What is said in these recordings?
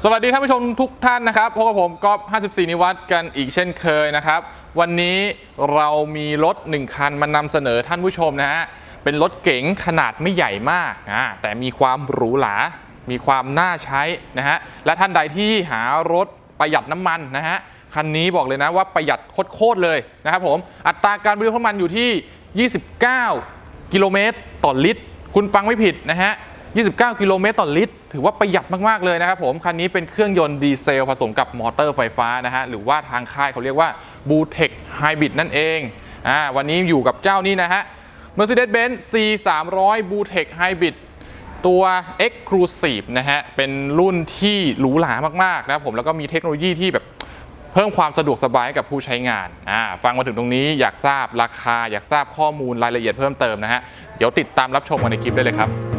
สวัสดีท่านผู้ชมทุกท่านนะครับพบกับผมก๊อฟ54 นิวัตกันอีกเช่นเคยนะครับ วันนี้เรามีรถ 1 คันมานำเสนอท่านผู้ชมนะฮะ เป็นรถเก๋งขนาดไม่ใหญ่มากนะแต่มีความหรูหรา มีความน่าใช้นะฮะ และท่านใดที่หารถประหยัดน้ำมันนะฮะ คันนี้บอกเลยนะว่าประหยัดโคตรเลยนะครับผม อัตราการบรรทุกน้ำมันอยู่ที่ 29 กิโลเมตรต่อลิตร คุณฟังไม่ผิดนะฮะ 29 กิโลเมตรต่อลิตร ถือว่าประหยัดมาก ๆ เลยนะครับผม คันนี้เป็นเครื่องยนต์ดีเซลผสมกับมอเตอร์ไฟฟ้านะฮะ หรือว่าทางค่ายเขาเรียกว่า b u t e c Hybrid นั่นเองอ่าวันนี้อยู่กับเจ้านี้นะฮะ Mercedes-Benz C 3 0 0 b u t e c Hybrid ตัว Exclusive นะฮะ เป็นรุ่นที่หรูหรามาก ๆ นะครับผมแล้วก็มีเทคโนโลยีที่แบบเพิ่มความสะดวกสบายให้กับผู้ใช้งานอ่าฟังมาถึงตรงนี้อยากทราบราคา อยากทราบข้อมูลรายละเอียดเพิ่มเติมนะฮะ เดี๋ยวติดตามรับชมกันในคลิปได้เลยครับ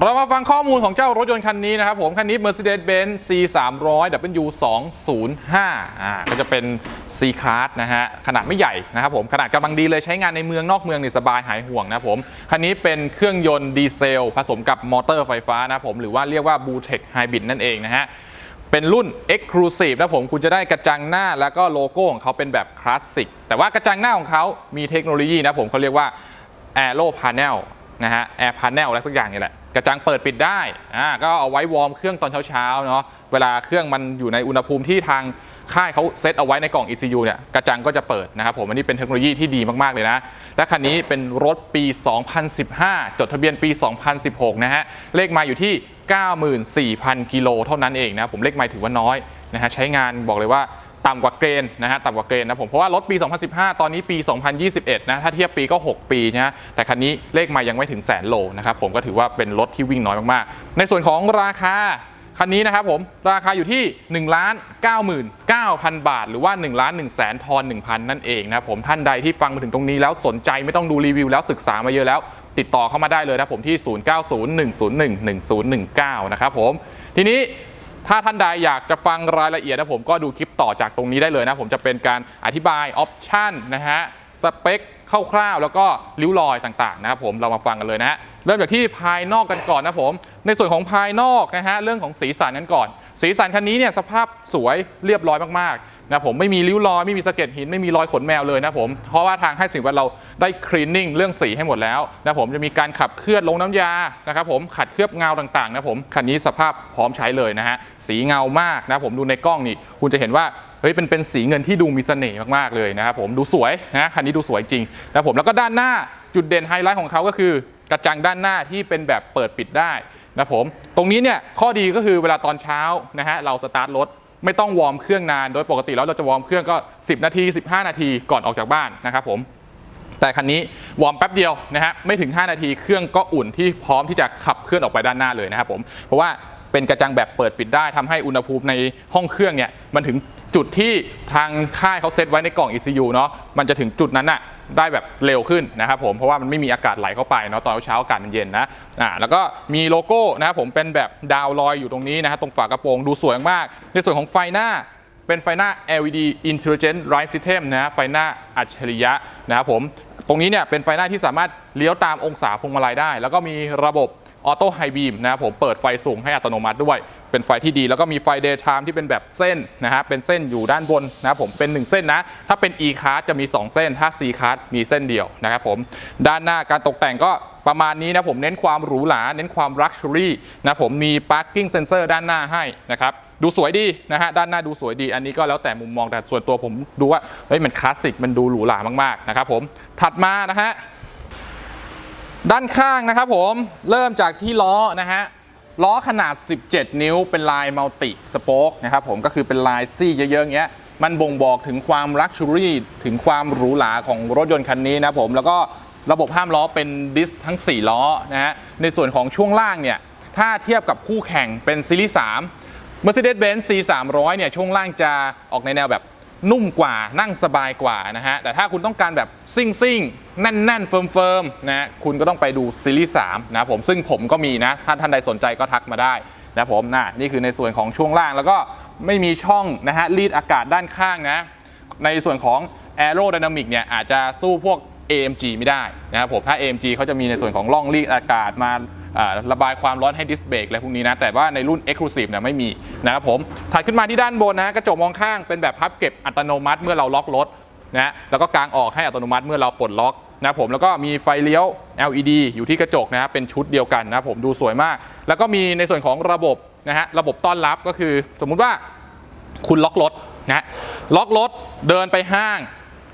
เรามาฟังข้อมูลของเจ้ารถยนต์คันนี้นะครับผมคันนี้ Mercedes-Benz C 3 0 0 W 2 0 5อ่าก็จะเป็น C Class นะฮะขนาดไม่ใหญ่นะครับผมขนาดกำลังดีเลยใช้งานในเมืองนอกเมืองนี่สบายหายห่วงนะผมคันนี้เป็นเครื่องยนต์ดีเซล ผสมกับมอเตอร์ไฟฟ้านะผมหรือว่าเรียกว่า b u t e c Hybrid นั่นเองนะฮะเป็นรุ่น Exclusive นะผมคุณจะได้กระจังหน้าแล้วก็โลโก้ของเขาเป็นแบบคลาสสิกแต่ว่ากระจังหน้าของเขามีเทคโนโลยีนะผมเขาเรียกว่า Aero Panel นะฮะ Air Panel อะไรสักอย่างนี่แหละ กระจังเปิดปิดได้อ่าก็เอาไว้วอร์มเครื่องตอนเช้าๆเนาะเวลาเครื่องมันอยู่ในอุณหภูมิที่ทางค่ายเขาเซตเอาไว้ในกล่อง ECU เนี่ยกระจังก็จะเปิดนะครับผมอันนี้เป็นเทคโนโลยีที่ดีมากๆเลยนะ และคันนี้เป็นรถปี 2015 จดทะเบียนปี 2016 นะฮะ เลขไมาอยู่ที่ 94,000 กิโลเท่านั้นเองนะผมเลขไมล์ถือว่าน้อยนะฮะใช้งานบอกเลยว่า ต่ำกว่าเกรนนะฮะต่ำกว่าเกรนนะผมเพราะว่ารถปี 2015 ตอนนี้ปี 2021 นะถ้าเทียบปีก็ 6 ปีนะแต่คันนี้เลขมล์ยังไม่ถึงแสนโลนะครับผมก็ถือว่าเป็นรถที่วิ่งน้อยมากๆ ในส่วนของราคาคันนี้นะครับผมราคาอยู่ที่1ล้าน99,000บาท หรือว่า1ล้าน1แสนทอน1,000นั่นเองนะผมท่านใดที่ฟังมาถึงตรงนี้แล้วสนใจไม่ต้องดูรีวิวแล้วศึกษามาเยอะแล้ว ติดต่อเข้ามาได้เลยนะผมที่ 0901011019 นะครับผมทีนี้ ถ้าท่านใดอยากจะฟังรายละเอียดนะผมก็ดูคลิปต่อจากตรงนี้ได้เลยนะผมจะเป็นการอธิบายออปชันนะฮะสเปคคร่าวๆ แล้วก็ริ้วรอยต่างๆนะครับผมเรามาฟังกันเลยนะฮะเริ่มจากที่ภายนอกกันก่อนนะผม ในส่วนของภายนอกนะฮะเรื่องของสีสันกันก่อน สีสันคันนี้เนี่ยสภาพสวยเรียบร้อยมากๆ นะผมไม่มีริ้วรอยไม่มีสะเก็ดหินไม่มีรอยขนแมวเลยนะผมเพราะว่าทางให้สิ่งแวดเราได้คลีนนิ่งเรื่องสีให้หมดแล้วนะผมจะมีการขับเคลือบลงน้ำยานะครับผมขัดเคลือบเงาต่างๆนะผมคันนี้สภาพพร้อมใช้เลยนะฮะสีเงามากนะผมดูในกล้องนี่คุณจะเห็นว่าเฮ้ยเป็นเป็นสีเงินที่ดูมีเสน่ห์มากๆเลยนะครับผมดูสวยนะคันนี้ดูสวยจริงนะผมแล้วก็ด้านหน้าจุดเด่นไฮไลท์ของเขาก็คือกระจังด้านหน้าที่เป็นแบบเปิดปิดได้นะผมตรงนี้เนี่ยข้อดีก็คือเวลาตอนเช้านะฮะเราสตาร์ทรถ ไม่ต้องวอร์มเครื่องนาน โดยปกติแล้วเราจะวอร์มเครื่องก็ 10 นาที 15 นาทีก่อนออกจากบ้านนะครับผมแต่คันนี้วอร์มแป๊บเดียวนะฮะไม่ถึง 5 นาทีเครื่องก็อุ่นที่พร้อมที่จะขับเคลื่อนออกไปด้านหน้าเลยนะครับผมเพราะว่าเป็นกระจังแบบเปิดปิดได้ทำให้อุณหภูมิในห้องเครื่องเนี่ยมันถึงจุดที่ทางค่ายเขาเซตไว้ในกล่อง ECU เนาะมันจะถึงจุดนั้นน่ะ ได้แบบเร็วขึ้นนะครับผมเพราะว่ามันไม่มีอากาศไหลเข้าไปเนาะตอนเช้าอากาศมันเย็นนะอ่าแล้วก็มีโลโก้นะครับผมเป็นแบบดาวลอยอยู่ตรงนี้นะฮะตรงฝากระโปรงดูสวยมาก ในส่วนของไฟหน้าเป็นไฟหน้า LED Intelligent Light System นะฮะไฟหน้าอัจฉริยะนะครับผมตรงนี้เนี่ยเป็นไฟหน้าที่สามารถเลี้ยวตามองศาพวงมาลัยได้ แล้วก็มีระบบ ออโต้ไฮบีมนะครับผมเปิดไฟสูงให้อัตโนมัติด้วย เป็นไฟที่ดี แล้วก็มีไฟ Daytime ที่เป็นแบบเส้นนะฮะเป็นเส้นอยู่ด้านบนนะครับผมเป็น 1 เส้นนะ ถ้าเป็น E card จะมี 2 เส้น ถ้า C card มีเส้นเดียวนะครับผมด้านหน้าการตกแต่งก็ประมาณนี้นะผมเน้นความหรูหราเน้นความ Luxury นะผมมี Parking Sensor ด้านหน้าให้นะครับดูสวยดีนะฮะด้านหน้าดูสวยดี อันนี้ก็แล้วแต่มุมมองแต่ส่วนตัวผมดูว่าเฮ้ยมันคลาสสิกมันดูหรูหรามากๆนะครับผมถัดมานะฮะ ด้านข้างนะครับผมเริ่มจากที่ล้อนะฮะล้อขนาด 17 นิ้วเป็นลายมัลติสป๊กนะครับผมก็คือเป็นลายซี่เยอะๆอย่างเงี้ยมันบ่งบอกถึงความลักชัวรี่ถึงความหรูหราของรถยนต์คันนี้นะผมแล้วก็ระบบห้ามล้อเป็นดิสทั้ง 4 ล้อนะฮะในส่วนของช่วงล่างเนี่ยถ้าเทียบกับคู่แข่งเป็นซีรีส์3 Mercedes-Benz C300 เนี่ยช่วงล่างจะออกในแนวแบบ นุ่มกว่านั่งสบายกว่านะฮะแต่ถ้าคุณต้องการแบบซิ่งซิ่งแน่นแน่นเฟิร์มเฟิร์มๆนะคุณก็ต้องไปดูซีรีส์3นะผมซึ่งผมก็มีนะ ถ้าท่านใดสนใจก็ทักมาได้นะผมนะนี่คือในส่วนของช่วงล่างแล้วก็ไม่มีช่องนะฮะรีดอากาศด้านข้างนะ ในส่วนของ Aerodynamic เนี่ยอาจจะสู้พวก AMG ไม่ได้นะครับผมถ้า AMG เขาจะมีในส่วนของร่องรีดอากาศมา ระบายความร้อนให้ดิสเบรกอะไรพวกนี้นะ แต่ว่าในรุ่น Exclusive เนี่ยไม่มีนะครับผมถัดขึ้นมาที่ด้านบนนะกระจกมองข้างเป็นแบบพับเก็บอัตโนมัติเมื่อเราล็อกรถนะแล้วก็กางออกให้อัตโนมัติเมื่อเราปลดล็อกนะครับผมแล้วก็มีไฟเลี้ยว LED อยู่ที่กระจกนะครับเป็นชุดเดียวกันนะครับผมดูสวยมาก แล้วก็มีในส่วนของระบบนะฮะระบบต้อนรับก็คือ สมมุติว่าคุณล็อกรถนะล็อกรถเดินไปห้าง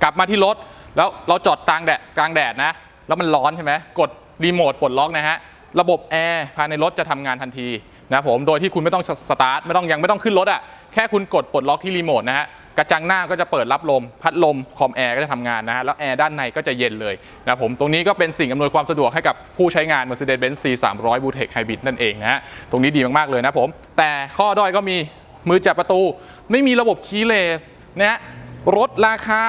กลับมาที่รถ แล้วเราจอดกลางแดดกลางแดดนะ แล้วมันร้อนใช่ไหมกดรีโมทปลดล็อกนะฮะ ระบบแอร์ภายในรถจะทำงานทันทีนะผมโดยที่คุณไม่ต้องสตาร์ทไม่ต้องยังไม่ต้องขึ้นรถอะ่ะแค่คุณกดปลดล็อกที่รีโมทนะฮะกระจังหน้าก็จะเปิดรับลม พัดลมคอมแอร์ก็จะทำงานนะฮะแล้วแอร์ด้านในก็จะเย็นเลยนะผมตรงนี้ก็เป็นสิ่งอำนวยความสะดวกให้กับผู้ใช้งาน Mercedes-Benz C 3 0 0 b l u e t e c h Hybrid นั่นเองนะฮะตรงนี้ดีมาก ๆ เลยนะผม แต่ข้อด้อยก็มีมือจับประตู ไม่มีระบบคีย์เลสนะฮะรถราคา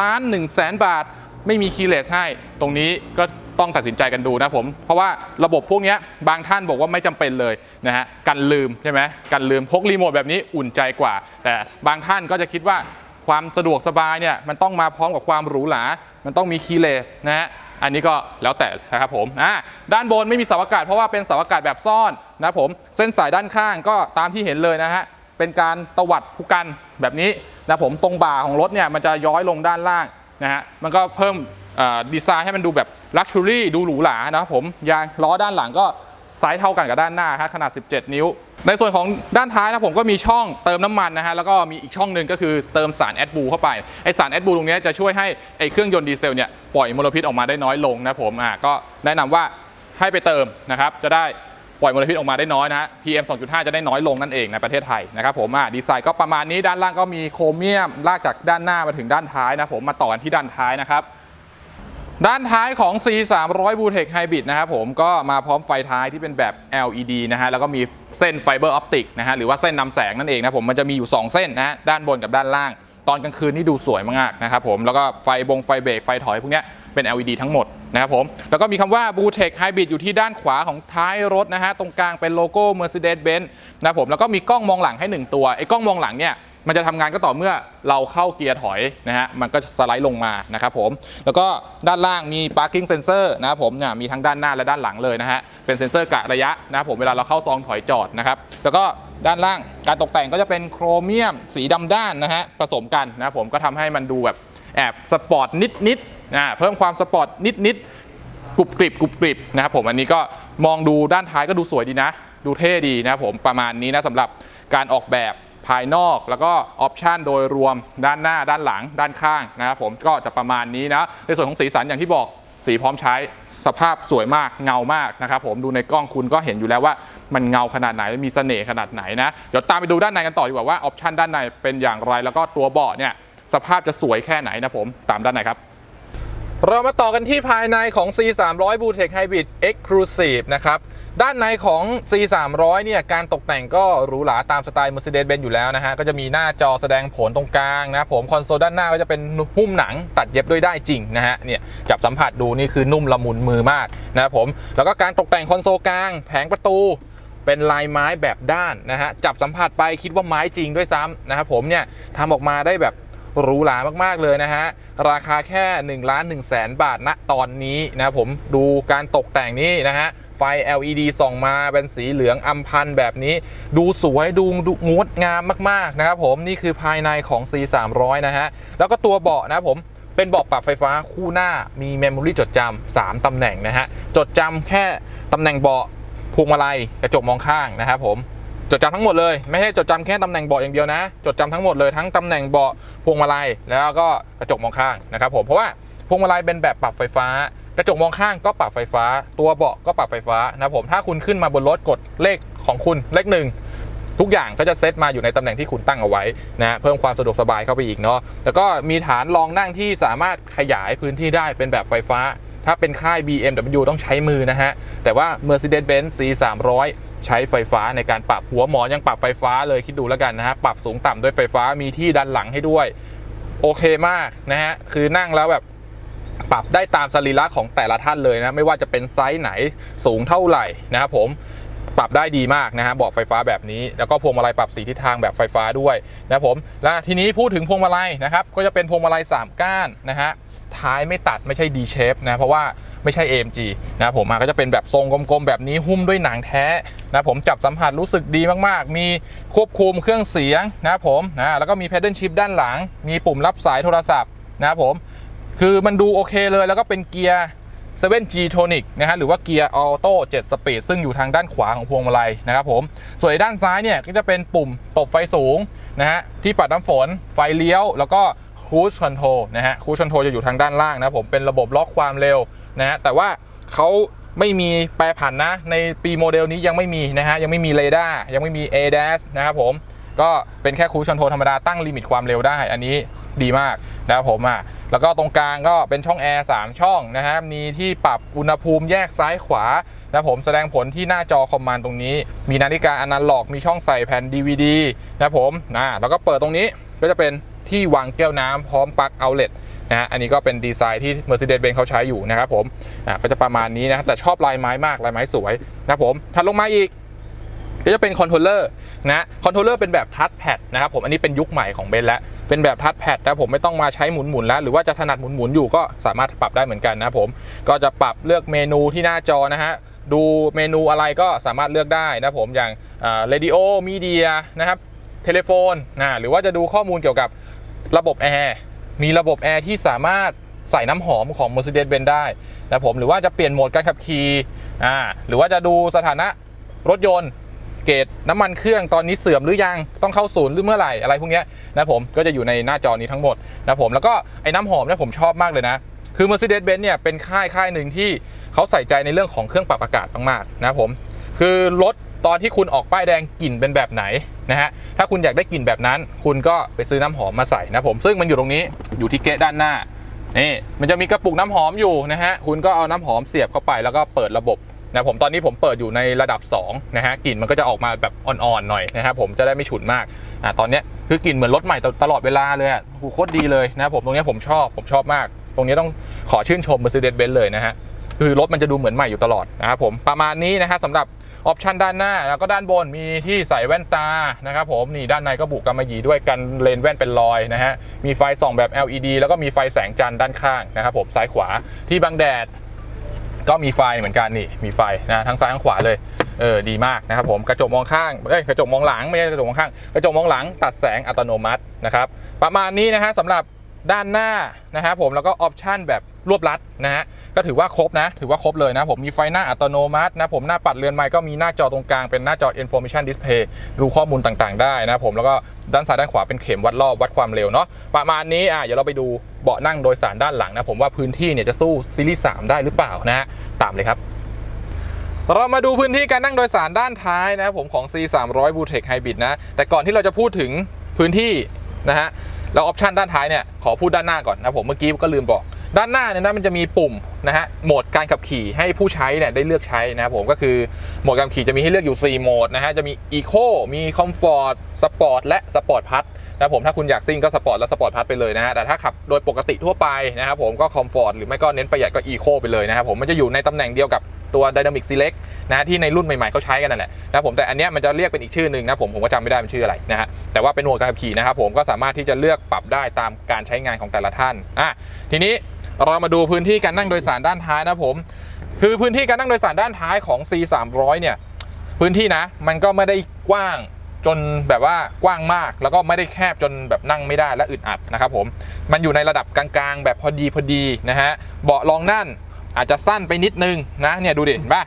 ล้าน1 0 0 0 0แบาท ไม่มีคีย์เลสให้ ตรงนี้ก็ ต้องตัดสินใจกันดูนะผม เพราะว่าระบบพวกนี้บางท่านบอกว่าไม่จำเป็นเลยนะฮะกันลืมใช่ไหมกันลืมพกรีโมทแบบนี้อุ่นใจกว่า แต่บางท่านก็จะคิดว่าความสะดวกสบายเนี่ยมันต้องมาพร้อมกับความหรูหรา มันต้องมีคีย์เลสนะฮะอันนี้ก็แล้วแต่นะครับผมอ่าด้านบนไม่มีเสาอากาศเพราะว่าเป็นเสาอากาศแบบซ่อนนะผมเส้นสายด้านข้างก็ตามที่เห็นเลยนะฮะเป็นการตวัดผู้กันแบบนี้นะผมตรงบ่าของรถเนี่ยมันจะย้อยลงด้านล่าง นะฮะมันก็เพิ่มดีไซน์ให้มันดูแบบลักชัวรี่ดูหรูหรานะครับผมยางล้อด้านหลังก็ไซส์เท่ากันกับด้านหน้าฮะขนาด 17 นิ้ว ในส่วนของด้านท้ายนะผมก็มีช่องเติมน้ำมันนะฮะแล้วก็มีอีกช่องหนึ่งก็คือเติมสารแอดบูเข้าไปไอสารแอดบูตรงนี้จะช่วยให้ไอเครื่องยนต์ดีเซลเนี่ยปล่อยมลพิษออกมาได้น้อยลงนะผมอ่าก็แนะนำว่าให้ไปเติมนะครับจะได้ ล่อยมลพิษออกมาได้น้อยนะฮะ PM 2.5 จะได้น้อยลงนั่นเองในประเทศไทยนะครับผมดีไซน์ก็ประมาณนี้ด้านล่างก็มีโครเมียม ลากจากด้านหน้ามาถึงด้านท้ายนะผมมาต่อกันที่ด้านท้ายนะครับด้านท้ายของ C 3 0 0 b l u e t e c h Hybrid นะครับผมก็มาพร้อมไฟท้ายที่เป็นแบบ LED นะฮะแล้วก็มีเส้นไฟเบอร์ออปติกนะฮะหรือว่าเส้นนำแสงนั่นเองนะผมมันจะมีอยู่ 2 เส้นนะฮะด้านบนกับด้านล่าง ตอนกลางคืนนี่ดูสวยมากนะครับผมแล้วก็ไฟบงไฟเบรกไฟถอยพวกนี้เป็น LED ทั้งหมด นะครับผม แล้วก็มีคำว่า b l u e t e c h Hybrid อยู่ที่ด้านขวาของท้ายรถนะฮะ ตรงกลางเป็นโลโก้ Mercedes-Benz นะครับผม แล้วก็มีกล้องมองหลังให้หนึ่งตัว ไอ้กล้องมองหลังเนี่ยมันจะทำงานก็ต่อเมื่อเราเข้าเกียร์ถอยนะฮะ มันก็จะสไลด์ลงมานะครับผม แล้วก็ด้านล่างมี parking sensor นะครับผมเนี่ยมีทั้งด้านหน้าและด้านหลังเลยนะฮะ เป็นเซ็นเซอร์กะระยะนะครับผมเวลาเราเข้าซองถอยจอดนะครับ แล้วก็ด้านล่างการตกแต่งก็จะเป็นโครเมียมสีดำด้านนะฮะผสมกันนะครับผมก็ทำให้มันดูแบบแอบสปอร์ตนิดๆ นะเพิ่มความสปอร์ตนิดๆกรุบกริบกรุบกริบนะครับผมอันนี้ก็มองดูด้านท้ายก็ดูสวยดีนะ ดูเท่ดีนะครับผมประมาณนี้นะสำหรับการออกแบบภายนอกแล้วก็ออปชันโดยรวมด้านหน้าด้านหลังด้านข้างนะครับผมก็จะประมาณนี้นะ ในส่วนของสีสันอย่างที่บอกสีพร้อมใช้สภาพสวยมากเงามากนะครับผมดูในกล้องคุณก็เห็นอยู่แล้วว่า มันเงาขนาดไหนมีเสน่ห์ขนาดไหนนะ เดี๋ยวตามไปดูด้านในกันต่อดีกว่าว่าออปชันด้านในเป็นอย่างไร แล้วก็ตัวเบาะเนี่ยสภาพจะสวยแค่ไหนนะผมตามด้านในครับ เรามาต่อกันที่ภายในของ C 3 0 0 b l u e t e c h Hybrid Exclusive นะครับ ด้านในของ C 3 0 0เนี่ย การตกแต่งก็หรูหราตามสไตล์ Mercedes-Benz อยู่แล้วนะฮะ ก็จะมีหน้าจอแสดงผลตรงกลางนะผม คอนโซลด้านหน้าก็จะเป็นหุ้มหนังตัดเย็บด้วยได้จริงนะฮะ เนี่ย จับสัมผัสดูนี่คือนุ่มละมุนมือมากนะครับผม แล้วก็การตกแต่งคอนโซลกลาง แผงประตูเป็นลายไม้แบบด้านนะฮะ จับสัมผัสไปคิดว่าไม้จริงด้วยซ้ำนะครับผมเนี่ยทำออกมาได้แบบ หรูหรามากๆเลยนะฮะ ราคาแค่1ล้าน1แสนบาทณตอนนี้นะผมดูการตกแต่งนี้นะฮะไฟ LED ส่องมาเป็นสีเหลืองอำพันแบบนี้ ดูสวยดูงดงามมากๆนะครับผมนี่คือภายในของ C 3 0 0นะฮะ แล้วก็ตัวเบาะนะผมเป็นเบาะปรับไฟฟ้าคู่หน้ามีเมมโมรี่จดจำา3ตำแหน่งนะฮะ จดจำแค่ตำแหน่งเบาะพวงมาลัยกระจกมองข้างนะครับผม จดจำทั้งหมดเลย ไม่ใช่จดจำแค่ตำแหน่งเบาะอย่างเดียวนะ จดจำทั้งหมดเลยทั้งตำแหน่งเบาะพวงมาลัยแล้วก็กระจกมองข้างนะครับผมเพราะว่าพวงมาลัยเป็นแบบปรับไฟฟ้า กระจกมองข้างก็ปรับไฟฟ้า ตัวเบาะก็ปรับไฟฟ้านะผมถ้าคุณขึ้นมาบนรถกดเลขของคุณเลขหนึ่งทุกอย่างก็จะเซตมาอยู่ในตำแหน่งที่คุณตั้งเอาไว้นะเพิ่มความสะดวกสบายเข้าไปอีกเนาะแล้วก็มีฐานรองนั่งที่สามารถขยายพื้นที่ได้เป็นแบบไฟฟ้า ถ้าเป็นค่าย BMW ต้องใช้มือนะฮะแต่ว่า Mercedes-Benz C 3 0 0 ใช้ไฟฟ้าในการปรับหัวหมอนยังปรับไฟฟ้าเลยคิดดูแล้วกันนะฮะปรับสูงต่ำด้วยไฟฟ้ามีที่ดันหลังให้ด้วย โอเคมากนะฮะคือนั่งแล้วแบบปรับได้ตามสรีระของแต่ละท่านเลยนะไม่ว่าจะเป็นไซส์ไหนสูงเท่าไหร่นะครับผมปรับได้ดีมากนะฮะเบอกไฟฟ้าแบบนี้ แล้วก็พวงมาลัยปรับสีทิศทางแบบไฟฟ้าด้วยนะผมและทีนี้พูดถึงพวงมาลัยนะครับก็จะเป็นพวงมาลัย 3 ก้านนะฮะท้ายไม่ตัดไม่ใช่ D shape นะเพราะว่า ไม่ใช่ AMG นะครับผมก็จะเป็นแบบทรงกลมๆ แบบนี้หุ้มด้วยหนังแท้นะผมจับสัมผัสรู้สึกดีมากๆ มีควบคุมเครื่องเสียงนะครับผมนะแล้วก็มี pedal shift ด้านหลัง มีปุ่มรับสายโทรศัพท์นะครับผมคือมันดูโอเคเลยแล้วก็เป็นเกียร์ 7G Tonic นะฮะหรือว่าเกียร์ออโต้7 Speed ซึ่งอยู่ทางด้านขวาของพวงมาลัยนะครับผมส่วนด้านซ้ายเนี่ยก็จะเป็นปุ่มตบไฟสูงนะฮะที่ปัดน้ำฝนไฟเลี้ยว แล้วก็ Cruise Control นะฮะ Cruise Control จะอยู่ทางด้านล่างนะผมเป็นระบบล็อกความเร็ว นะฮะแต่ว่าเขาไม่มีแปรผันนะ ในปีโมเดลนี้ยังไม่มีนะฮะยังไม่มีเรดาร์ยังไม่มี ADAS นะครับผมก็เป็นแค่ Cruise Control ธรรมดาตั้งลิมิตความเร็วได้ อันนี้ดีมากนะครับผมอะแล้วก็ตรงกลางก็เป็นช่องแอร์3ช่องนะฮะมีที่ปรับอุณหภูมิแยกซ้ายขวานะผมแสดงผลที่หน้าจอคอมมานด์ตรงนี้ มีนาฬิกาอนาล็อกมีช่องใส่แผ่น DVD นะผมนะแล้วก็เปิดตรงนี้ก็จะเป็นที่วางแก้วน้ำพร้อมปลั๊กเอาเลต นะฮะอันนี้ก็เป็นดีไซน์ที่ Mercedes-Benz เขาใช้อยู่นะครับผมอะก็จะประมาณนี้นะแต่ชอบลายไม้มากลายไม้สวยนะผมถัดลงมาอีกก็จะเป็นคอนโทรลเลอร์นะคอนโทรลเลอร์เป็นแบบทัชแพดนะครับผมอันนี้เป็นยุคใหม่ของเบนซ์แล้ว เป็นแบบทัชแพดนะผมไม่ต้องมาใช้หมุนๆแล้ว หรือว่าจะถนัดหมุนๆอยู่ก็สามารถปรับได้เหมือนกันนะผมก็จะปรับเลือกเมนูที่หน้าจอนะฮะดูเมนูอะไรก็สามารถเลือกได้นะผมอย่างเรดิโอมีเดียนะครับเทเลโฟนนะหรือว่าจะดูข้อมูลเกี่ยวกับระบบแอร์ มีระบบแอร์ที่สามารถใส่น้ำหอมของ Mercedes-Benz ได้นะผมหรือว่าจะเปลี่ยนโหมดการขับขี่อ่าหรือว่าจะดูสถานะรถยนต์ เกรดน้ำมันเครื่องตอนนี้เสื่อมหรือยังต้องเข้าศูนย์หรือเมื่อไหร่อะไรพวกนี้นะผมก็จะอยู่ในหน้าจอนี้ทั้งหมดนะผมแล้วก็ไอ้น้ำหอมเนี่ยผมชอบมากเลยนะคือ Mercedes-Benz เนี่ยเป็นค่ายค่ายหนึ่งที่เขาใส่ใจในเรื่องของเครื่องปรับอากาศมากๆนะผมคือรถ ตอนที่คุณออกป้ายแดงกลิ่นเป็นแบบไหนนะฮะถ้าคุณอยากได้กลิ่นแบบนั้น คุณก็ไปซื้อน้ำหอมมาใส่นะผมซึ่งมันอยู่ตรงนี้อยู่ที่เกะด้านหน้านี่มันจะมีกระปุกน้ำหอมอยู่นะฮะคุณก็เอาน้ำหอมเสียบเข้าไปแล้วก็เปิดระบบนะผมตอนนี้ผมเปิดอยู่ในระดับ2นะฮะกลิ่นมันก็จะออกมาแบบอ่อนๆหน่อยนะครับผมจะได้ไม่ฉุนมากอ่าตอนเนี้ยคือกลิ่นเหมือนรถใหม่ตลอดเวลาเลยอะโคตรดีเลยนะครับผมตรงเนี้ยผมชอบผมชอบมาก ตรงนี้ต้องขอชื่นชม Mercedes-Benz เลยนะฮะคือรถมันจะดูเหมือนใหม่อยู่ตลอดนะครับผมประมาณนี้นะฮะสำหรับ ออปชันด้านหน้าแล้วก็ด้านบนมีที่ใส่แว่นตานะครับผมนี่ด้านในก็บุกำมะหยี่ด้วยกันเลนแว่นเป็นรอยนะฮะมีไฟส่องแบบ LED แล้วก็มีไฟแสงจันทร์ด้านข้างนะครับผมซ้ายขวาที่บังแดดก็มีไฟเหมือนกันนี่มีไฟนะทั้งซ้ายทั้งขวาเลยเออดีมากนะครับผมกระจกมองข้างเอ้ยกระจกมองหลังไม่ใช่กระจกมองข้าง กระจกมองหลังตัดแสงอัตโนมัตินะครับประมาณนี้นะฮะสำหรับด้านหน้านะฮะผมแล้วก็ออปชันแบบ รวบลัดนะฮะก็ถือว่าครบนะถือว่าครบเลยนะผมมีไฟหน้าอัตโนมัตินะผมหน้าปัดเรือนไม้ก็มีหน้าจอตรงกลางเป็นหน้าจอ information display ดูข้อมูลต่างๆ ได้นะผมแล้วก็ด้านซ้ายด้านขวาเป็นเข็มวัดรอบวัดความเร็วเนาะประมาณนี้อะเดี๋ยวเราไปดูเบาะนั่งโดยสารด้านหลังนะผมว่าพื้นที่เนี่ยจะสู้ซีรีส์3ได้หรือเปล่านะฮะตามเลยครับเรามาดูพื้นที่การนั่งโดยสารด้านท้ายนะผมของ C 3 0 0 b l u t e c h Hybrid นะแต่ก่อนที่เราจะพูดถึงพื้นที่นะฮะแล้วออปชันด้านท้ายเนี่ยขอพูดด้านหน้าก่อนนะผมเมื่อกี้ก็ลืมบอก ด้านหน้าเนี่ยนะมันจะมีปุ่มนะฮะโหมดการขับขี่ให้ผู้ใช้เนี่ยได้เลือกใช้นะครับผมก็คือโหมดการขี่จะมีให้เลือกอยู่ 4 โหมดนะฮะจะมี Eco มี Comfort Sport และ Sport Plus นะครับผมถ้าคุณอยากซิ่งก็สปอร์ตและสปอร์ตพัทไปเลยนะฮะแต่ถ้าขับโดยปกติทั่วไปนะครับผมก็คอมฟอร์ตหรือไม่ก็เน้นประหยัดก็อีโคไปเลยนะครับผมมันจะอยู่ในตำแหน่งเดียวกับตัว Dynamic Select นะที่ในรุ่นใหม่ๆเขาใช้กันนั่นแหละนะครับผมแต่อันเนี้ยมันจะเรียกเป็นอีกชื่อหนึ่งนะผมผมก็จำไม่ได้เป็นชื่ออะไรนะฮะแต่ว่าเป็นหมดการขับขี่นะครับผมก็สามารถที่จะเลือกปรับได้ตามการใช้งานของแต่ละท่านอะทีนี้ เรามาดูพื้นที่การนั่งโดยสารด้านท้ายนะผม คือพื้นที่การนั่งโดยสารด้านท้ายของ C 3 0 0เนี่ย พื้นที่นะ มันก็ไม่ได้กว้างจนแบบว่ากว้างมาก แล้วก็ไม่ได้แคบจนแบบนั่งไม่ได้และอึดอัดนะครับผม มันอยู่ในระดับกลางๆ แบบพอดีพอดีนะฮะ เบาะรองนั่นอาจจะสั้นไปนิดนึงนะ เนี่ยดูดิเห็นปะ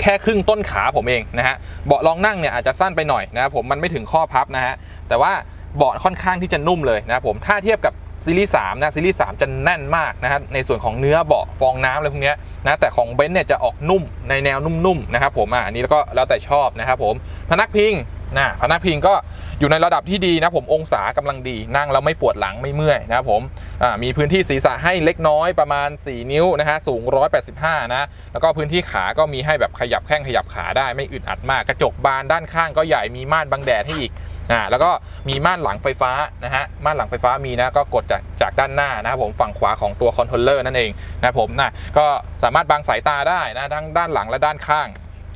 แค่ครึ่งต้นขาผมเองนะฮะ เบาะรองนั่งเนี่ยอาจจะสั้นไปหน่อยนะครับผม มันไม่ถึงข้อพับนะฮะ แต่ว่าเบาะค่อนข้างที่จะนุ่มเลยนะผม ถ้าเทียบกับ ซีรีส์3นะซีรีส์3จะแน่นมากนะฮะในส่วนของเนื้อเบาะฟองน้ำอะไรพวกนี้นะแต่ของเบนซ์เนี่ยจะออกนุ่มในแนวนุ่มๆนะครับผมอะอันนี้แล้วก็แล้วแต่ชอบนะครับผมพนักพิงนะพนักพิงก็อยู่ในระดับที่ดีนะผมองศากำลังดีนั่งแล้วไม่ปวดหลังไม่เมื่อยนะครับผมอ่ามีพื้นที่ศีรษะให้เล็กน้อยประมาณ 4 นิ้วนะฮะสูง 185 นะ แล้วก็พื้นที่ขาก็มีให้แบบขยับแข้งขยับขาได้ไม่อึดอัดมาก กระจกบานด้านข้างก็ใหญ่มีม่านบังแดดให้อีก อ่าแล้วก็มีม่านหลังไฟฟ้านะฮะม่านหลังไฟฟ้ามีนะก็กดจากจากด้านหน้านะครับผมฝั่งขวาของตัวคอนโทรลเลอร์นั่นเองนะผมนะก็สามารถบังสายตาได้นะทั้งด้านหลังและด้านข้าง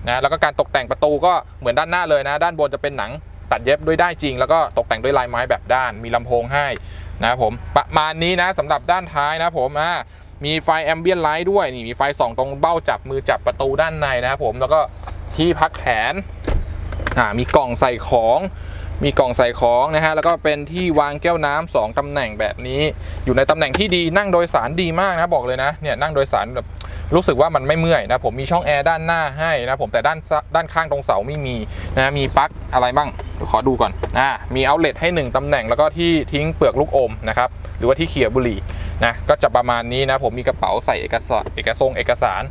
นะแล้วก็การตกแต่งประตูก็เหมือนด้านหน้าเลยนะ ด้านบนจะเป็นหนังตัดเย็บด้วยได้จริง แล้วก็ตกแต่งด้วยลายไม้แบบด้านมีลำโพงให้นะผมประมาณนี้นะสำหรับด้านท้ายนะผมอ่ามีไฟแอมเบียนไลท์ด้วยนี่มีไฟส่องตรงเบ้าจับมือจับประตูด้านในนะครับผมแล้วก็ที่พักแขนอ่ามีกล่องใส่ของ มีกล่องใส่ของนะฮะแล้วก็เป็นที่วางแก้วน้ำสองตำแหน่งแบบนี้ อยู่ในตำแหน่งที่ดีนั่งโดยสารดีมากนะบอกเลยนะเนี่ยนั่งโดยสารแบบรู้สึกว่ามันไม่เมื่อยนะผมมีช่องแอร์ด้านหน้าให้นะผมแต่ด้านด้านข้างตรงเสาไม่มีนะมีปลั๊กอะไรบ้างขอดูก่อนอ่ามีเอาเล t ให้ 1ตำแหน่งแล้วก็ที่ทิ้งเปลือกลูกอมนะครับหรือว่าที่เขี่ยบุหรี่นะก็จะประมาณนี้นะผมมีกระเป๋าใส่เอกสารเอกสงเอกสาร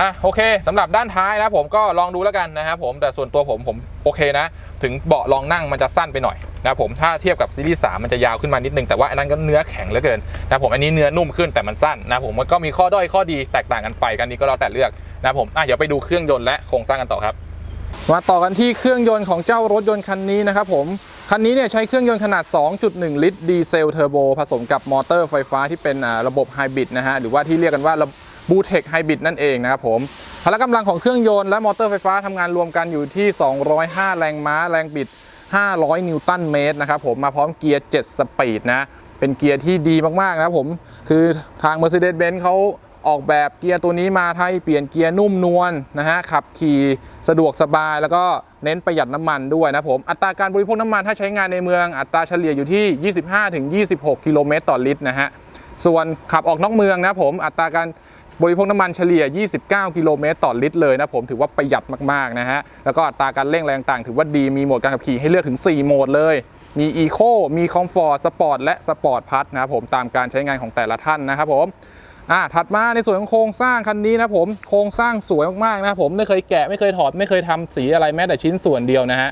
อะโอเคสำหรับด้านท้ายนะผมก็ลองดูแล้วกันนะครับผมแต่ส่วนตัวผมผมโอเคนะ ถึงเบาะรองนั่งมันจะสั้นไปหน่อยนะผมถ้าเทียบกับซีรีส์3มันจะยาวขึ้นมานิดนึงแต่ว่าอันนั้นก็เนื้อแข็งเหลือเกินนะผมอันนี้เนื้อนุ่มขึ้นแต่มันสั้นนะผมมันก็มีข้อด้อยข้อดีแตกต่างกันไปกันนี้ก็แล้วแต่เลือกนะผมอะเดี๋ยวไปดูเครื่องยนต์และโครงสร้างกันต่อครับมาต่อกันที่เครื่องยนต์ของเจ้ารถยนต์คันนี้นะครับผมคันนี้เนี่ยใช้เครื่องยนต์ขนาด 2.1 ลิตรดีเซลเทอร์โบผสมกับมอเตอร์ไฟฟ้าที่เป็นระบบไฮบริดนะฮะหรือว่าที่เรียกกันว่า บูเทคไฮบริดนั่นเองนะครับผมพละกำลังของเครื่องยนต์และมอเตอร์ไฟฟ้าทำงานรวมกันอยู่ที่ 205 แรงม้า แรงบิด 500 นิวตันเมตรนะครับผมมาพร้อมเกียร์ 7 สปีดนะ เป็นเกียร์ที่ดีมาก ๆ นะครับผม คือทาง Mercedes-Benz เขาออกแบบเกียร์ตัวนี้มาให้เปลี่ยนเกียร์นุ่มนวลนะฮะขับขี่สะดวกสบายแล้วก็เน้นประหยัดน้ำมันด้วยนะผมอัตราการบริโภคน้ำมันถ้าใช้งานในเมืองอัตราเฉลี่ยอยู่ที่ 25-26 กิโลเมตรต่อลิตรนะฮะส่วนขับออกนอกเมืองนะผมอัตราการ บริโภคน้ำมันเฉลี่ย 29 กิโลเมตรต่อลิตรเลยนะผมถือว่าประหยัดมากๆนะฮะ แล้วก็อัตราการเร่งแรงต่างถือว่าดีมีโหมดการขับขี่ให้เลือกถึง 4 โหมดเลย มี Eco มี Comfort Sport และ Sport Plus นะครับผมตามการใช้งานของแต่ละท่านนะครับผมอ่าถัดมาในส่วนของโครงสร้างคันนี้นะผมโครงสร้างสวยมากๆนะผมไม่เคยแกะไม่เคยถอดไม่เคยทำสีอะไรแม้แต่ชิ้นส่วนเดียวนะฮะ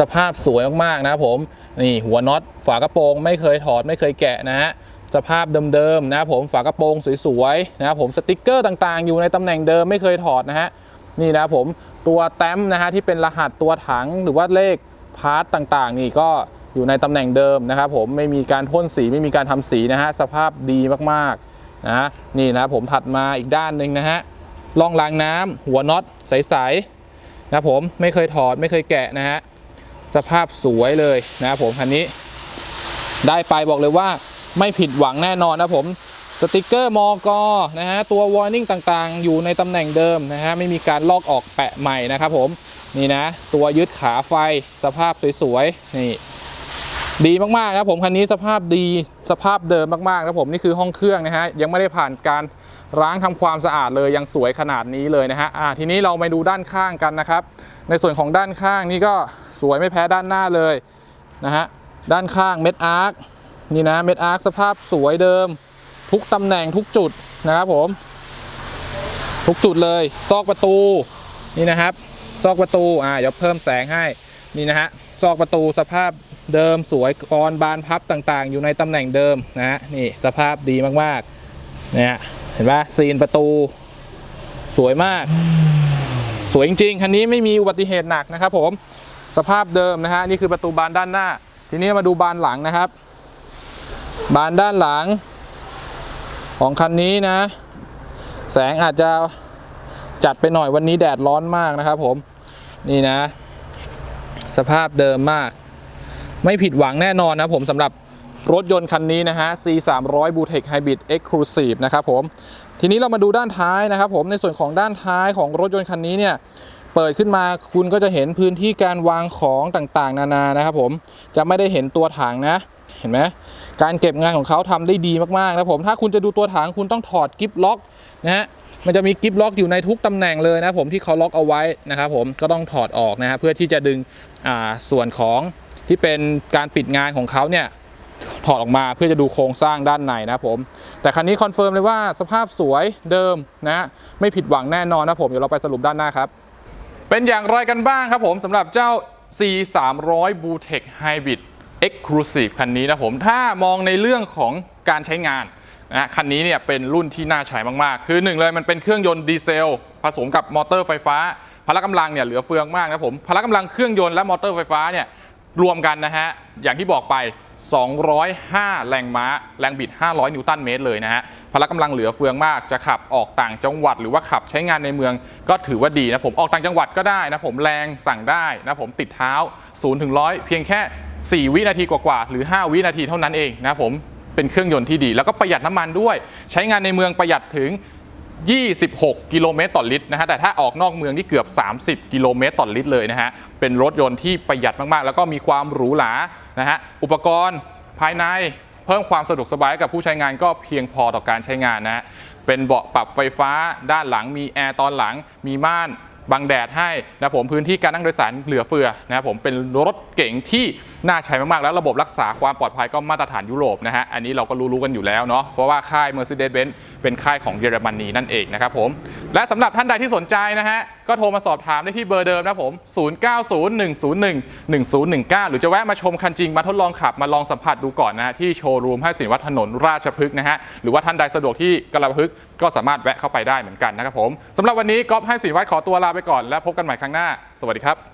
สภาพสวยมากๆนะผมนี่หัวน็อตฝากระโปรงไม่เคยถอดไม่เคยแกะนะฮะ สภาพเดิมๆนะครับผมฝากระโปรงสวยๆนะครับผมสติกเกอร์ต่างๆ อยู่ในตำแหน่งเดิมไม่เคยถอดนะฮะนี่นะครับผมตัวแต้มนะฮะที่เป็นรหัสตัวถังหรือว่าเลขพาร์ตต่างๆ นี่ก็อยู่ในตำแหน่งเดิมนะครับผมไม่มีการพ่นสีไม่มีการทำสีนะฮะสภาพดีมากๆนะนี่นะผมถัดมาอีกด้านหนึ่งนะฮะล่องรางน้ำหัวน็อตใสๆนะครับผมไม่เคยถอดไม่เคยแกะนะฮะสภาพสวยเลยนะครับผมคันนี้ ได้ไปบอกเลยว่า ไม่ผิดหวังแน่นอนนะผมสติกเกอร์มอกนะฮะตัว warning ต่างๆ อยู่ในตำแหน่งเดิมนะฮะไม่มีการลอกออกแปะใหม่นะครับผมนี่นะ ตัวยึดขาไฟสภาพสวยๆนี่ดีมากๆนะผมคันนี้สภาพดีสภาพเดิมมากๆนะผมนี่คือห้องเครื่องนะฮะยังไม่ได้ผ่านการล้างทำความสะอาดเลยยังสวยขนาดนี้เลยนะฮะอ่าทีนี้เราไปดูด้านข้างกันนะครับ ในส่วนของด้านข้างนี่ก็สวยไม่แพ้ด้านหน้าเลยนะฮะด้านข้างเม็ดอาร์ค นี่นะเม็ดอาร์คสภาพสวยเดิม ทุกตำแหน่งทุกจุดนะครับผม ทุกจุดเลยซอกประตูนี่นะครับ ซอกประตูอ่าเดี๋ยวเพิ่มแสงให้นี่นะฮะซอกประตูสภาพเดิมสวยกรบานพับต่างๆ อยู่ในตำแหน่งเดิมนะฮะนี่สภาพดีมากๆเนี่ยเห็นปะซีนประตู สวยมาก สวยจริงๆคันนี้ไม่มีอุบัติเหตุหนักนะครับผมสภาพเดิมนะฮะนี่คือประตูบานด้านหน้า ทีนี้มาดูบานหลังนะครับ บานด้านหลัง ของคันนี้นะ แสงอาจจะจัดไปหน่อยวันนี้แดดร้อนมากนะครับผม นี่นะ สภาพเดิมมาก ไม่ผิดหวังแน่นอนนะผมสำหรับรถยนต์คันนี้นะฮะ C 3 0 0 b u t e c Hybrid Exclusive นะครับผม ทีนี้เรามาดูด้านท้ายนะครับผม ในส่วนของด้านท้ายของรถยนต์คันนี้เนี่ย เปิดขึ้นมาคุณก็จะเห็นพื้นที่การวางของต่างๆ นานานะครับผม จะไม่ได้เห็นตัวถังนะ ห็นไหมการเก็บงานของเขาทำได้ดีมากๆนะผมถ้าคุณจะดูตัวถังคุณต้องถอดกิฟล็อกนะฮะมันจะมีกิฟล็อกอยู่ในทุกตำแหน่งเลยนะผมที่เขาล็อกเอาไว้นะครับผมก็ต้องถอดออกนะฮะเพื่อที่จะดึงอ่าส่วนของที่เป็นการปิดงานของเขาเนี่ยถอดออกมาเพื่อจะดูโครงสร้างด้านในนะผม แต่คันนี้คอนเฟิร์มเลยว่าสภาพสวยเดิมนะไม่ผิดหวังแน่นอนนะผม เดี๋ยวเราไปสรุปด้านหน้าครับ เป็นอย่างไรกันบ้างครับผมสำหรับเจ้า C 3 0 0 b l u t e c h Hybrid Exclusive คันนี้นะผมถ้ามองในเรื่องของการใช้งานนะคันนี้เนี่ยเป็นรุ่นที่น่าใช้มากๆ คือหนึ่งเลยมันเป็นเครื่องยนต์ดีเซล ผสมกับมอเตอร์ไฟฟ้า พละกำลังเนี่ยเหลือเฟืองมากนะผมพละกำลังเครื่องยนต์และมอเตอร์ไฟฟ้าเนี่ยรวมกันนะฮะอย่างที่บอกไป 205 แรงม้า แรงบิด 500 นิวตันเมตรเลยนะฮะพละกำลังเหลือเฟืองมากจะขับออกต่างจังหวัด หรือว่าขับใช้งานในเมืองก็ถือว่าดีนะผมออกต่างจังหวัดก็ได้นะผมแรงสั่งได้นะผมติดเท้า0ถึง100 เพียงแค่ 4 วินาทีกว่าๆหรือ 5 วินาทีเท่านั้นเองนะผมเป็นเครื่องยนต์ที่ดี แล้วก็ประหยัดน้ำมันด้วย ใช้งานในเมืองประหยัดถึง 26 กิโลเมตรต่อลิตรนะฮะแต่ถ้าออกนอกเมืองนี่เกือบ 30 กิโลเมตรต่อลิตรเลยนะฮะเป็นรถยนต์ที่ประหยัดมากๆ แล้วก็มีความหรูหรานะฮะอุปกรณ์ภายในเพิ่มความสะดวกสบายกับผู้ใช้งานก็เพียงพอต่อการใช้งานนะฮะเป็นเบาะปรับไฟฟ้าด้านหลังมีแอร์ตอนหลังมีม่านบังแดดให้นะผมพื้นที่การนั่งโดยสารเหลือเฟือนะครับผมเป็นรถเก๋งที่ น่าใช้มากๆ แล้วระบบรักษาความปลอดภัยก็มาตรฐานยุโรปนะฮะ อันนี้เราก็รู้ๆกันอยู่แล้วเนาะ เพราะว่าค่าย Mercedes-Benz เป็นค่ายของเยอรมนีนั่นเองนะครับผม และสำหรับท่านใดที่สนใจนะฮะ ก็โทรมาสอบถามได้ที่เบอร์เดิมนะผม 0901011019 หรือจะแวะมาชมคันจริงมาทดลองขับมาลองสัมผัสดูก่อนนะฮะที่โชว์รูมให้สินวัฒน์ถนนราชพฤกษ์นะฮะ หรือว่าท่านใดสะดวกที่กระพฤกษ์ก็สามารถแวะเข้าไปได้เหมือนกันนะครับผมสำหรับวันนี้ก๊อฟให้สินวัฒน์ขอตัวลาไปก่อนและพบกันใหม่ครั้งหน้า สวัสดีครับ